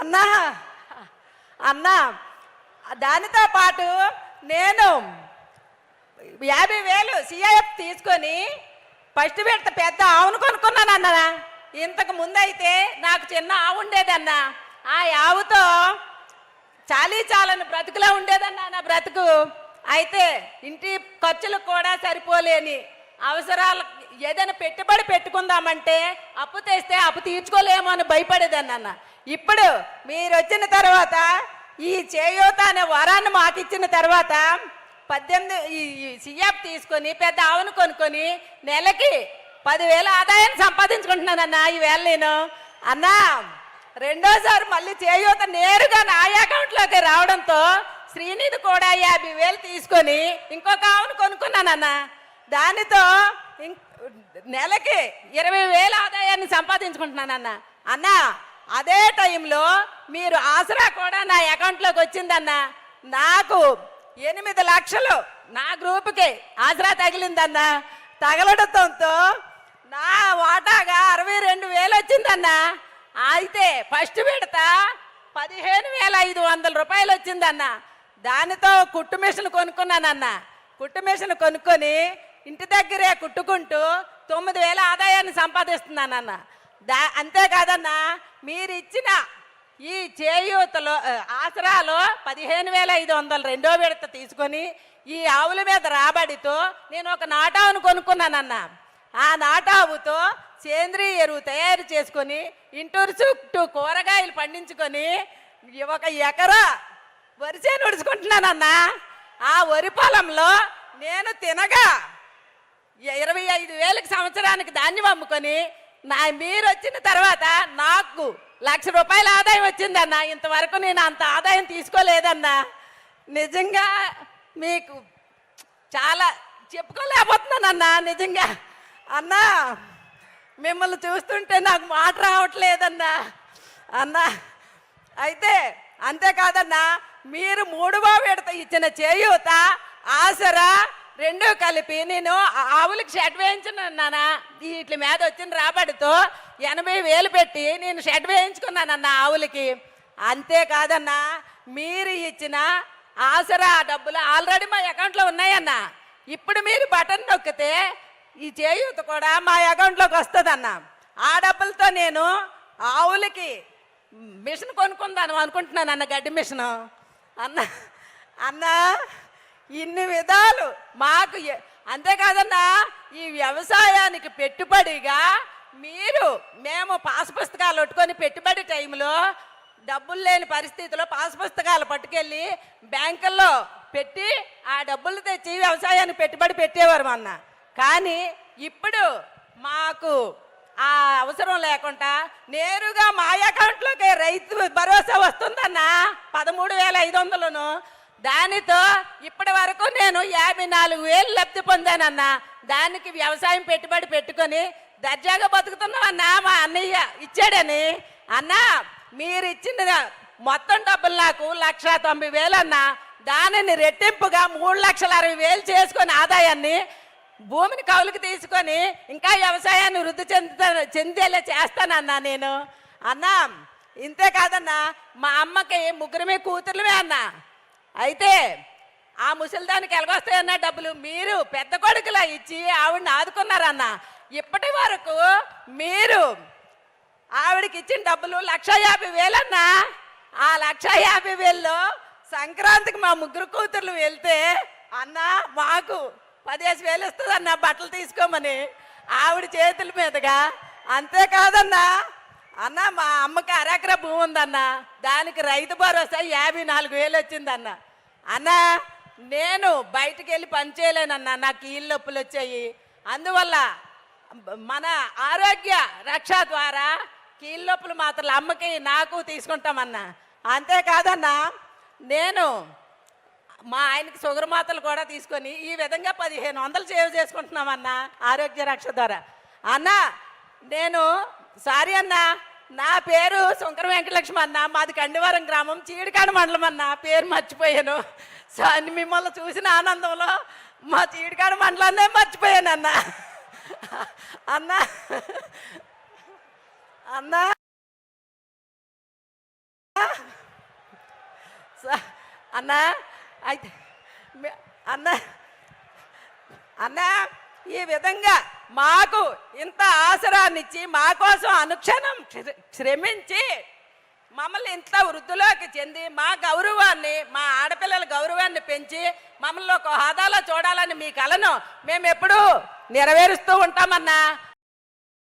అన్నా అన్నా దానితో పాటు నేను యాభై వేలు సిఐఎఫ్ తీసుకొని ఫస్ట్ పెడత పెద్ద ఆవును కొనుక్కున్నాను అన్న. ఇంతకు ముందైతే నాకు చిన్న ఆవు ఉండేదన్న ఆ ఆవుతో చాలీ చాలని బ్రతుకులా ఉండేదన్న నా బ్రతుకు. అయితే ఇంటి ఖర్చులకు కూడా సరిపోలేని అవసరాలకు ఏదైనా పెట్టుబడి పెట్టుకుందామంటే అప్పు తెస్తే అప్పు తీర్చుకోలేమో అని భయపడేదాన్ని అన్న ఇప్పుడు మీరు వచ్చిన తర్వాత ఈ చేయూత అనే వరాన్ని మాకు ఇచ్చిన తర్వాత పద్దెనిమిది ఈ సిఎఫ్ తీసుకొని పెద్ద ఆవును కొనుక్కొని నెలకి పదివేల ఆదాయం సంపాదించుకుంటున్నానన్న ఈవేళ నేను. అన్నా రెండోసారి మళ్ళీ చేయూత నేరుగా నా అకౌంట్లోకి రావడంతో శ్రీనిధి కూడా యాభై వేలు తీసుకొని ఇంకొక ఆవును కొనుక్కున్నానన్న దానితో ఇం- నెలకి ఇరవై వేల ఆదాయాన్ని సంపాదించుకుంటున్నానన్న అన్న అదే టైంలో మీరు ఆసరా కూడా నా అకౌంట్లోకి వచ్చిందన్న. నాకు ఎనిమిది లక్షలు నా గ్రూప్కి ఆసరా తగిలిందన్న. తగలడంతో నా వాటాగా అరవై రెండు వేలు వచ్చిందన్న. అయితే ఫస్ట్ విడత పదిహేను వేల ఐదు వందల రూపాయలు వచ్చిందన్న. దానితో కుట్టు మిషన్ కొనుక్కున్నానన్న. కుట్టు మిషన్ కొనుక్కొని ఇంటి దగ్గరే కుట్టుకుంటూ తొమ్మిది వేల ఆదాయాన్ని సంపాదిస్తున్నానన్న దా అంతేకాదన్నా మీరు ఇచ్చిన ఈ చేయూతలో ఆసరాలో పదిహేను వేల ఐదు వందలు రెండో విడత తీసుకొని ఈ ఆవుల మీద రాబడితో నేను ఒక నాటావును కొనుక్కున్నానన్న ఆ నాటావుతో సేంద్రియ ఎరువు తయారు చేసుకొని ఇంటూరు చుట్టూ కూరగాయలు పండించుకొని ఒక ఎకరా వరిసే ఉడుచుకుంటున్నానన్నా ఆ వరి పొలంలో నేను తినగా ఇరవై ఐదు వేలకు సంవత్సరానికి ధాన్యం అమ్ముకొని నా మీరు వచ్చిన తర్వాత నాకు లక్ష రూపాయల ఆదాయం వచ్చిందన్న. ఇంతవరకు నేను అంత ఆదాయం తీసుకోలేదన్నా. నిజంగా మీకు చాలా చెప్పుకోలేకపోతున్నానన్నా. నిజంగా అన్నా మిమ్మల్ని చూస్తుంటే నాకు మాట రావట్లేదన్నా. అన్నా అయితే అంతేకాదన్నా మీరు మూడవ విడత ఇచ్చిన చేయూత ఆసరా రెండు కలిపి నేను ఆవులకు ఆవులకి షెడ్ వేయించున్నానా వీటి మీద వచ్చిన రాబడితో ఎనభై వేలు పెట్టి నేను షెడ్ వేయించుకున్నానన్న ఆవులకి. అంతేకాదన్నా మీరు ఇచ్చిన ఆసరా డబ్బులు ఆల్రెడీ మా అకౌంట్లో ఉన్నాయన్న. ఇప్పుడు మీరు బటన్ నొక్కితే ఈ చేయూత కూడా మా అకౌంట్లోకి వస్తుందన్న. ఆ డబ్బులతో నేను ఆవులకి మిషన్ కొనుక్కుందాను అనుకుంటున్నాను అన్న గడ్డి మిషను. అన్న అన్నా ఇన్ని విధాలు. మాకు అంతేకాదన్నా ఈ వ్యవసాయానికి పెట్టుబడిగా మీరు మేము పాస్ పుస్తకాలు పట్టుకొని పెట్టుబడి టైంలో డబ్బులు లేని పరిస్థితిలో పాస్ పుస్తకాలు పట్టుకెళ్ళి బ్యాంకుల్లో పెట్టి ఆ డబ్బులు తెచ్చి వ్యవసాయానికి పెట్టుబడి పెట్టేవారు అన్న. కానీ ఇప్పుడు మాకు ఆ అవసరం లేకుండా నేరుగా మా అకౌంట్లోకి రైతు భరోసా వస్తుందన్న పదమూడు వేల ఐదు వందలను. దానితో ఇప్పటి వరకు నేను యాభై నాలుగు వేలు లబ్ధి పొందానన్న దానికి వ్యవసాయం పెట్టుబడి పెట్టుకొని దర్జాగా బతుకుతున్నామన్నా మా అన్నయ్య ఇచ్చాడని. అన్న మీరు ఇచ్చిన మొత్తం డబ్బులు నాకు లక్ష తొంభై వేలు అన్న దానిని రెట్టింపుగా మూడు లక్షల అరవై వేలు చేసుకొని ఆదాయాన్ని భూమిని కౌలుకి తీసుకొని ఇంకా వ్యవసాయాన్ని వృద్ధి చెందుతా చెందేలా చేస్తానన్నా నేను. అన్నా ఇంతే కాదన్నా మా అమ్మకి ముగ్గురమే కూతుర్లమే అన్నా. అయితే ఆ ముసలిదానికి ఎలాగొస్తాయన్న డబ్బులు మీరు పెద్ద కొడుకులా ఇచ్చి ఆవిడని ఆదుకున్నారన్న. ఇప్పటి వరకు మీరు ఆవిడకి ఇచ్చిన డబ్బులు లక్ష యాభై వేలన్నా. ఆ లక్ష యాభై వేల్లో సంక్రాంతికి మా ముగ్గురు కూతుర్లు వెళ్తే అన్న మాకు పదిహేను వేలు ఇస్తుంది అన్న బట్టలు తీసుకోమని ఆవిడ చేతుల మీదుగా అంతేకాదన్నా అన్న మా అమ్మకి అరెకరా భూమి ఉందన్న. దానికి రైతు భరోసా యాభై నాలుగు వేలు వచ్చిందన్న. అన్నా నేను బయటికి వెళ్ళి పని చేయలేనన్నా నాకు కీళ్ళ నొప్పులు వచ్చాయి. అందువల్ల మన ఆరోగ్య రక్ష ద్వారా కీళ్ళ నొప్పులు మాత్రం అమ్మకి నాకు తీసుకుంటామన్నా. అంతేకాదన్నా నేను మా ఆయనకి షుగర్ మాత్రలు కూడా తీసుకొని ఈ విధంగా పదిహేను వందలు సేవ్ చేసుకుంటున్నామన్నా ఆరోగ్య రక్ష ద్వారా. అన్నా నేను సారీ అన్నా నా పేరు శంకర వెంకటలక్ష్మి అన్న. మాది కండివరం గ్రామం. చీడికాడ మండలం అన్న. పేరు మర్చిపోయాను. సో అన్ని మిమ్మల్ని చూసిన ఆనందంలో మా చీడికాడ మండలాన్నే మర్చిపోయాను అన్న. అన్న. అన్న. స- అన్నా. అయితే అన్న. అన్న. ఈ విధంగా మాకు ఇంత ఆసరాన్నిచ్చి మా కోసం అనుక్షణం శ్రమించి మమ్మల్ని ఇంత వృద్ధిలోకి చెంది మా గౌరవాన్ని మా ఆడపిల్లల గౌరవాన్ని పెంచి మమ్మల్ని ఒక హోదాలో చూడాలని మీ కలను మేము ఎప్పుడూ నెరవేరుస్తూ ఉంటామన్నా?